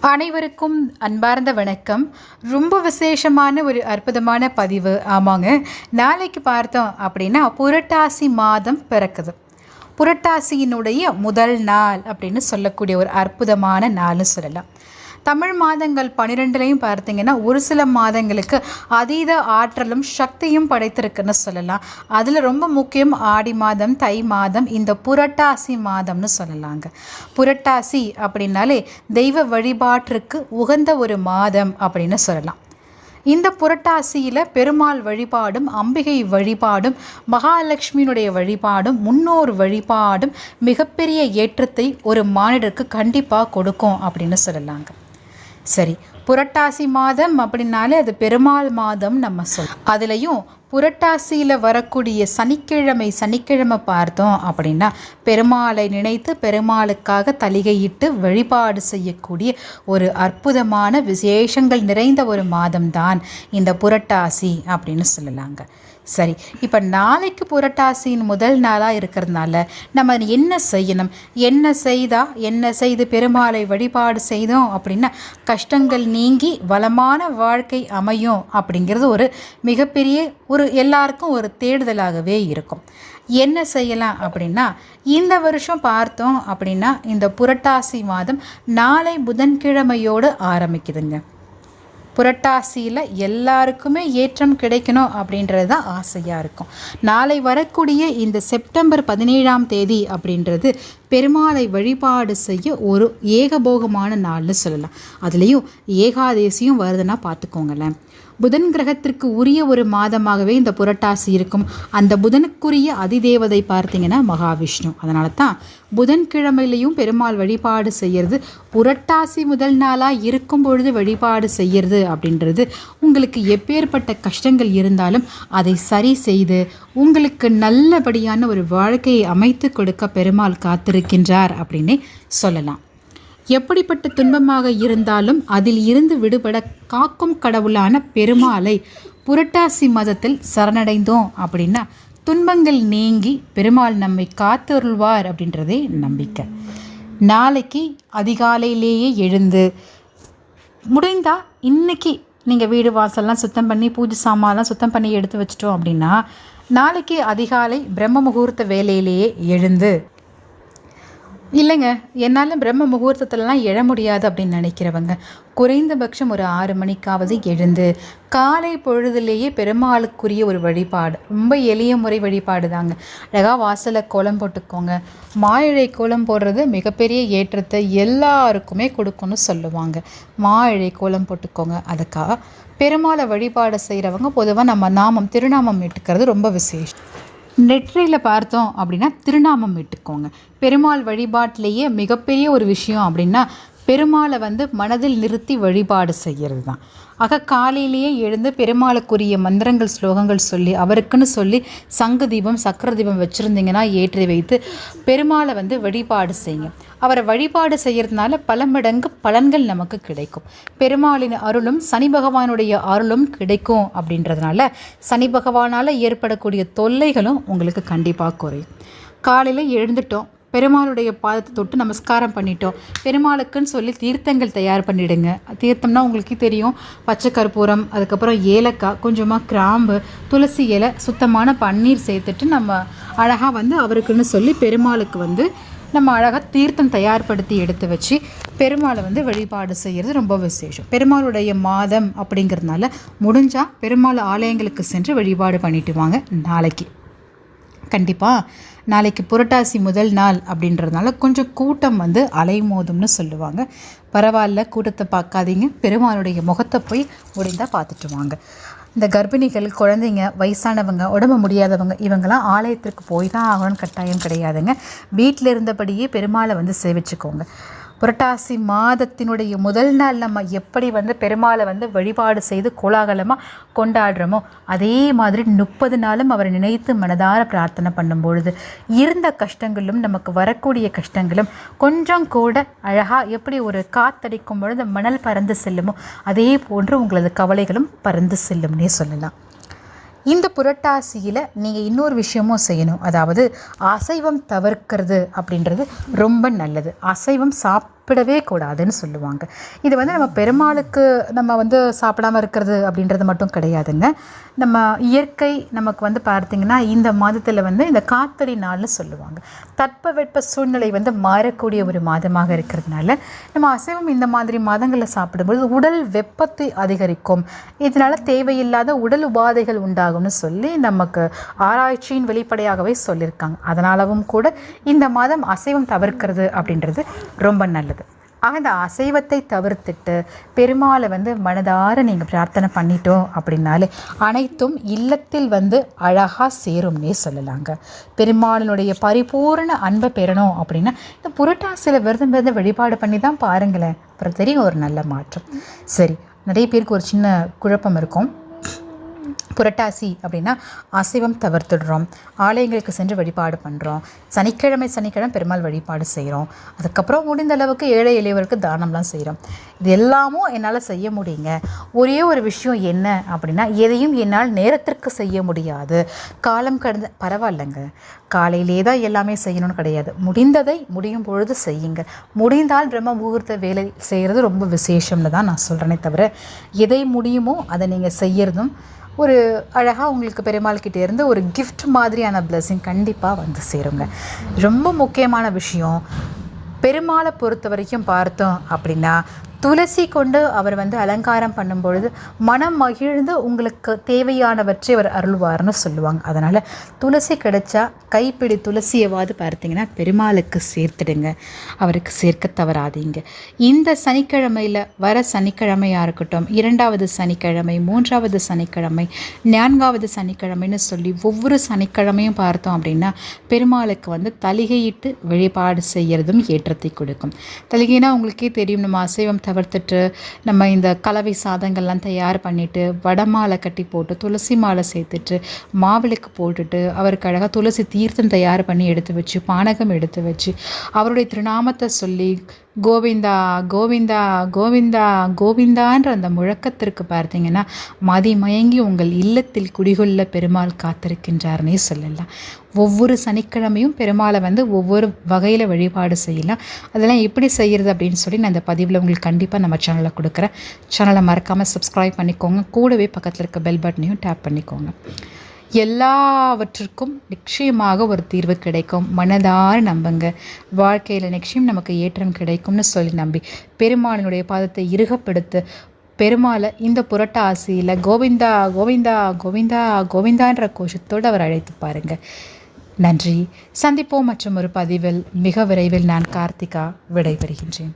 அனைவருக்கும் அன்பார்ந்த வணக்கம். ரொம்ப விசேஷமான ஒரு அற்புதமான பதிவு. ஆமாங்க. நாளைக்கு பார்த்தோம் அப்படின்னா புரட்டாசி மாதம் பிறக்குது. புரட்டாசியினுடைய முதல் நாள் அப்படின்னு சொல்லக்கூடிய ஒரு அற்புதமான நாள்னு சொல்லலாம். தமிழ் மாதங்கள் பன்னிரெண்டுலையும் பார்த்தீங்கன்னா ஒரு சில மாதங்களுக்கு அதீத ஆற்றலும் சக்தியும் படைத்திருக்குன்னு சொல்லலாம். அதில் ரொம்ப முக்கியம் ஆடி மாதம் தை மாதம் இந்த புரட்டாசி மாதம்னு சொல்லலாங்க. புரட்டாசி அப்படின்னாலே தெய்வ வழிபாட்டிற்கு உகந்த ஒரு மாதம் அப்படின்னு சொல்லலாம். இந்த புரட்டாசியில் பெருமாள் வழிபாடும் அம்பிகை வழிபாடும் மகாலட்சுமியினுடைய வழிபாடும் முன்னோர் வழிபாடும் மிகப்பெரிய ஏற்றத்தை ஒரு மானிடருக்கு கண்டிப்பாக கொடுக்கும் அப்படின்னு சொல்லலாங்க. சரி. புரட்டாசி மாதம் அப்படின்னாலே அது பெருமாள் மாதம் நம்ம சொல். அதுலேயும் புரட்டாசியில் வரக்கூடிய சனிக்கிழமை சனிக்கிழமை பார்த்தோம் அப்படின்னா பெருமாளை நினைத்து பெருமாளுக்காக தலிகையிட்டு வழிபாடு செய்யக்கூடிய ஒரு அற்புதமான விசேஷங்கள் நிறைந்த ஒரு மாதம்தான் இந்த புரட்டாசி அப்படின்னு சொல்லலாங்க. சரி இப்போ நாளைக்கு புரட்டாசியின் முதல் நாளாக இருக்கிறதுனால நம்ம என்ன செய்யணும்? என்ன செய்தால் என்ன செய்து பெருமாளை வழிபாடு செய்தோம் அப்படின்னா கஷ்டங்கள் நீங்கி வளமான வாழ்க்கை அமையும் அப்படிங்கிறது ஒரு மிகப்பெரிய ஒரு எல்லாருக்கும் ஒரு தேடுதலாகவே இருக்கும். என்ன செய்யலாம் அப்படின்னா இந்த வருஷம் பார்த்தோம் அப்படின்னா இந்த புரட்டாசி மாதம் நாளை புதன்கிழமையோடு ஆரம்பிக்குதுங்க. புரட்டாசியில் எல்லாருக்குமே ஏற்றம் கிடைக்கணும் அப்படின்றது தான் ஆசையாக இருக்கும். நாளை வரக்கூடிய இந்த செப்டம்பர் பதினேழாம் தேதி அப்படின்றது பெருமாளை வழிபாடு செய்ய ஒரு ஏகபோகமான நாள்னு சொல்லலாம். அதுலேயும் ஏகாதேசியும் வருதுன்னா பார்த்துக்கோங்களேன். புதன் கிரகத்திற்கு உரிய ஒரு மாதமாகவே இந்த புரட்டாசி இருக்கும். அந்த புதனுக்குரிய அதிதேவதை பார்த்தீங்கன்னா மகாவிஷ்ணு. அதனால தான் புதன்கிழமையிலையும் பெருமாள் வழிபாடு செய்யறது புரட்டாசி முதல் நாளாக இருக்கும் பொழுது வழிபாடு செய்யறது அப்படின்றது உங்களுக்கு எப்பேற்பட்ட கஷ்டங்கள் இருந்தாலும் அதை சரி செய்து உங்களுக்கு நல்லபடியான ஒரு வாழ்க்கையை அமைத்து கொடுக்க பெருமாள் கொண்டிருக்கின்றார் அப்படின்னே சொல்லலாம். எப்படிப்பட்ட துன்பமாக இருந்தாலும் அதில் இருந்து விடுபட காக்கும் கடவுளான பெருமாளை புரட்டாசி மதத்தில் சரணடைந்தோம் அப்படின்னா துன்பங்கள் நீங்கி பெருமாள் நம்மை காத்தருள்வார் அப்படின்றதே நம்பிக்கை. நாளைக்கு அதிகாலையிலேயே எழுந்து முடிந்தால் இன்னைக்கு நீங்கள் வீடு வாசல்லாம் சுத்தம் பண்ணி பூஜை சாமான்லாம் சுத்தம் பண்ணி எடுத்து வச்சிட்டோம் அப்படின்னா நாளைக்கு அதிகாலை பிரம்ம முகூர்த்த வேலையிலேயே எழுந்து இல்லைங்க என்னால் பிரம்ம முகூர்த்தத்திலலாம் எழ முடியாது அப்படின்னு நினைக்கிறவங்க. குறைந்தபட்சம் ஒரு ஆறு மணிக்காவது எழுந்து காலை பொழுதுலேயே பெருமாளுக்குரிய ஒரு வழிபாடு ரொம்ப எளிய முறை வழிபாடு தாங்க. அழகாக வாசலை கோலம் போட்டுக்கோங்க. மாயிழை கோலம் போடுறது மிகப்பெரிய ஏற்றத்தை எல்லாருக்குமே கொடுக்கும்னு சொல்லுவாங்க. மாயிழை கோலம் போட்டுக்கோங்க. அதுக்காக பெருமாளை வழிபாடு செய்கிறவங்க பொதுவாக நம்ம நாமம் திருநாமம் இட்டுக்கிறது ரொம்ப விசேஷம். நெற்றியில் பார்த்தோம் அப்படின்னா திருநாமம் இட்டுக்கோங்க. பெருமாள் வழிபாட்டிலேயே மிகப்பெரிய ஒரு விஷயம் அப்படின்னா பெருமாளை வந்து மனதில் நிறுத்தி வழிபாடு செய்கிறது தான் ஆக காலையிலேயே எழுந்து பெருமாளுக்குரிய மந்திரங்கள் ஸ்லோகங்கள் சொல்லி அவருக்குன்னு சொல்லி சங்கு தீபம் சக்கர தீபம் வச்சுருந்தீங்கன்னா ஏற்றி வைத்து பெருமாளை வந்து வழிபாடு செய்யுங்க. அவரை வழிபாடு செய்கிறதுனால பல மடங்கு பலன்கள் நமக்கு கிடைக்கும். பெருமாளின் அருளும் சனி பகவானுடைய அருளும் கிடைக்கும் அப்படின்றதுனால சனி பகவானால் ஏற்படக்கூடிய தொல்லைகளும் உங்களுக்கு கண்டிப்பாக குறையும். காலையில் எழுந்துட்டோம். பெருமாளுடைய பாதத்தை தொட்டு நமஸ்காரம் பண்ணிட்டோம். பெருமாளுக்குன்னு சொல்லி தீர்த்தங்கள் தயார் பண்ணிடுங்க. தீர்த்தம்னா உங்களுக்கு தெரியும். பச்சை கற்பூரம் அதுக்கப்புறம் ஏலக்காய் கொஞ்சமாக கிராம்பு துளசி இலை சுத்தமான பன்னீர் சேர்த்துட்டு நம்ம அழகாக வந்து அவருக்குன்னு சொல்லி பெருமாளுக்கு வந்து நம்ம அழகாக தீர்த்தம் தயார்படுத்தி எடுத்து வச்சு பெருமாளை வந்து வழிபாடு செய்கிறது ரொம்ப விசேஷம். பெருமாளுடைய மாதம் அப்படிங்கிறதுனால முடிஞ்சால் பெருமாள் ஆலயங்களுக்கு சென்று வழிபாடு பண்ணிட்டு வாங்க. நாளைக்கு. கண்டிப்பாக நாளைக்கு புரட்டாசி முதல் நாள் அப்படின்றதுனால கொஞ்சம் கூட்டம் வந்து அலைமோதும்னு சொல்லுவாங்க. பரவாயில்ல கூட்டத்தை பார்க்காதீங்க. பெருமாளுடைய முகத்தை போய் முடிந்தால் பார்த்துட்டு வாங்க. இந்த கர்ப்பிணிகள் குழந்தைங்க வயசானவங்க உடம்பு முடியாதவங்க இவங்கெல்லாம் ஆலயத்திற்கு போய் தான் ஆகணும்னு கட்டாயம் கிடையாதுங்க. வீட்டில் இருந்தபடியே பெருமாளை வந்து சேவிச்சுக்கோங்க. புரட்டாசி மாதத்தினுடைய முதல் நாள் நம்ம எப்படி வந்து பெருமாளை வந்து வழிபாடு செய்து கோலாகலமாக கொண்டாடுறோமோ அதே மாதிரி முப்பது நாளும் அவரை நினைத்து மனதார பிரார்த்தனை பண்ணும் பொழுது இருந்த கஷ்டங்களும் நமக்கு வரக்கூடிய கஷ்டங்களும் கொஞ்சம் கூட அழகாக எப்படி ஒரு காத்தடிக்கும் பொழுது மணல் பறந்து செல்லுமோ அதே போன்று உங்களது கவலைகளும் பறந்து செல்லும்னே சொல்லலாம். இந்த புரட்டாசியில் நீங்கள் இன்னொரு விஷயமும் செய்யணும். அதாவது அசைவம் தவிர்க்கிறது அப்படின்றது ரொம்ப நல்லது. அசைவம் சாப்பிடவே கூடாதுன்னு சொல்லுவாங்க. இது வந்து நம்ம பெருமாளுக்கு நம்ம வந்து சாப்பிடாமல் இருக்கிறது அப்படின்றது மட்டும் கிடையாதுங்க. நம்ம இயற்கை நமக்கு வந்து பார்த்திங்கன்னா இந்த மாதத்தில் வந்து இந்த காத்தடி நாள்னு சொல்லுவாங்க. தட்பவெட்ப சூழ்நிலை வந்து மாறக்கூடிய ஒரு மாதமாக இருக்கிறதுனால நம்ம அசைவம் இந்த மாதிரி மாதங்களில் சாப்பிடும்போது உடல் வெப்பத்தை அதிகரிக்கும். இதனால் தேவையில்லாத உடல் உபாதைகள் உண்டாகும்னு சொல்லி நமக்கு ஆராய்ச்சியின் வெளிப்படையாகவே சொல்லியிருக்காங்க. அதனாலவும் கூட இந்த மாதம் அசைவம் தவிர்க்கிறது அப்படின்றது ரொம்ப நல்லது. ஆக இந்த அசைவத்தை தவிர்த்துட்டு பெருமாளை வந்து மனதார நீங்கள் பிரார்த்தனை பண்ணிட்டோம் அப்படின்னாலே அனைத்தும் இல்லத்தில் வந்து அழகாக சேரும்னே சொல்லலாங்க. பெருமாளினுடைய பரிபூரண அன்பை பெறணும் அப்படின்னா இந்த புரட்டாசியில் விரதம் விரதம் வழிபாடு பண்ணி தான் பாருங்களேன். அப்புறம் தெரியும் ஒரு நல்ல மாற்றம். சரி நிறைய பேருக்கு ஒரு சின்ன குழப்பம் இருக்கும். புரட்டாசி அப்படின்னா அசைவம் தவிர்த்துடுறோம். ஆலயங்களுக்கு சென்று வழிபாடு பண்ணுறோம் சனிக்கிழமை சனிக்கிழமை பெருமாள் வழிபாடு செய்கிறோம் அதுக்கப்புறம் முடிந்த அளவுக்கு ஏழை எளியவருக்கு தானம்லாம் செய்கிறோம் இது எல்லாமும் என்னால் செய்ய முடியுங்க. ஒரே ஒரு விஷயம் என்ன அப்படின்னா எதையும் என்னால் நேரத்திற்கு செய்ய முடியாது. காலம் கடந்த பரவாயில்லைங்க. காலையிலே தான் எல்லாமே செய்யணும்னு கிடையாது. முடிந்ததை முடியும் பொழுது செய்யுங்க. முடிந்தால் பிரம்ம முகூர்த்த வேலை செய்கிறது ரொம்ப விசேஷம்னு தான் நான் சொல்கிறேனே தவிர எதை முடியுமோ அதை நீங்கள் செய்யறதும் ஒரு அழகாக உங்களுக்கு பெருமாள்கிட்டேருந்து ஒரு கிஃப்ட் மாதிரியான blessing கண்டிப்பாக வந்து சேருங்க. ரொம்ப முக்கியமான விஷயம். பெருமாளை பொறுத்த வரைக்கும் பார்த்தோம் அப்படின்னா துளசி கொண்டு அவர் வந்து அலங்காரம் பண்ணும்பொழுது மனம் மகிழ்ந்து உங்களுக்கு தேவையானவற்றை அவர் அருள்வார்னு சொல்லுவாங்க. அதனால் துளசி கிடைச்சா கைப்பிடி துளசியவாது பார்த்தீங்கன்னா பெருமாளுக்கு சேர்த்துடுங்க. அவருக்கு சேர்க்க தவறாதீங்க. இந்த சனிக்கிழமையில் வர சனிக்கிழமையாக இருக்கட்டும் இரண்டாவது சனிக்கிழமை மூன்றாவது சனிக்கிழமை நான்காவது சனிக்கிழமைன்னு சொல்லி ஒவ்வொரு சனிக்கிழமையும் பார்த்தோம் அப்படின்னா பெருமாளுக்கு வந்து தலிகையிட்டு வழிபாடு செய்கிறதும் ஏற்றத்தை கொடுக்கும். தலிகைனா உங்களுக்கே தெரியும் நம்ம அசைவம் தவிர்த்துட்டு நம்ம இந்த கலவை சாதங்கள்லாம் தயார் பண்ணிவிட்டு வடை மாலை கட்டி போட்டு துளசி மாலை சேர்த்துட்டு மாவிளக்கு போட்டுட்டு அவருக்கு அழகாக துளசி தீர்த்தம் தயார் பண்ணி எடுத்து வச்சு பானகம் எடுத்து வச்சு அவருடைய திருநாமத்தை சொல்லி கோவிந்தா கோவிந்தா கோவிந்தா கோவிந்தான்ற அந்த முழக்கத்திற்கு பார்த்தீங்கன்னா மதிமயங்கி உங்கள் இல்லத்தில் குடிகொள்ள பெருமாள் காத்திருக்கின்றார்னே சொல்லலாம். ஒவ்வொரு சனிக்கிழமையும் பெருமாளை வந்து ஒவ்வொரு வகையில் வழிபாடு செய்யலாம். அதெல்லாம் எப்படி செய்கிறது அப்படின்னு சொல்லி நான் இந்த பதிவில் உங்களுக்கு கண்டிப்பாக நம்ம சேனலில் கொடுக்குறேன். சேனலை மறக்காமல் சப்ஸ்கிரைப் பண்ணிக்கோங்க. கூடவே பக்கத்தில் இருக்க பெல் பட்டனையும் டேப் பண்ணிக்கோங்க. எல்லாவற்றிற்கும் நிச்சயமாக ஒரு தீர்வு கிடைக்கும். மனதார நம்புங்க. வாழ்க்கையில் நிச்சயம் நமக்கு ஏற்றம் கிடைக்கும்னு சொல்லி நம்பி. பெருமாளினுடைய பாதத்தை இறுகப்படுத்த பெருமாளை இந்த புரட்டாசியில் கோவிந்தா கோவிந்தா கோவிந்தா கோவிந்தான்ற கோஷத்தோடு அவர் அழைத்து பாருங்க. நன்றி. சந்திப்போம் மற்றும் ஒரு பதிவில் மிக விரைவில் நான் கார்த்திகா விடைபெறுகின்றேன்.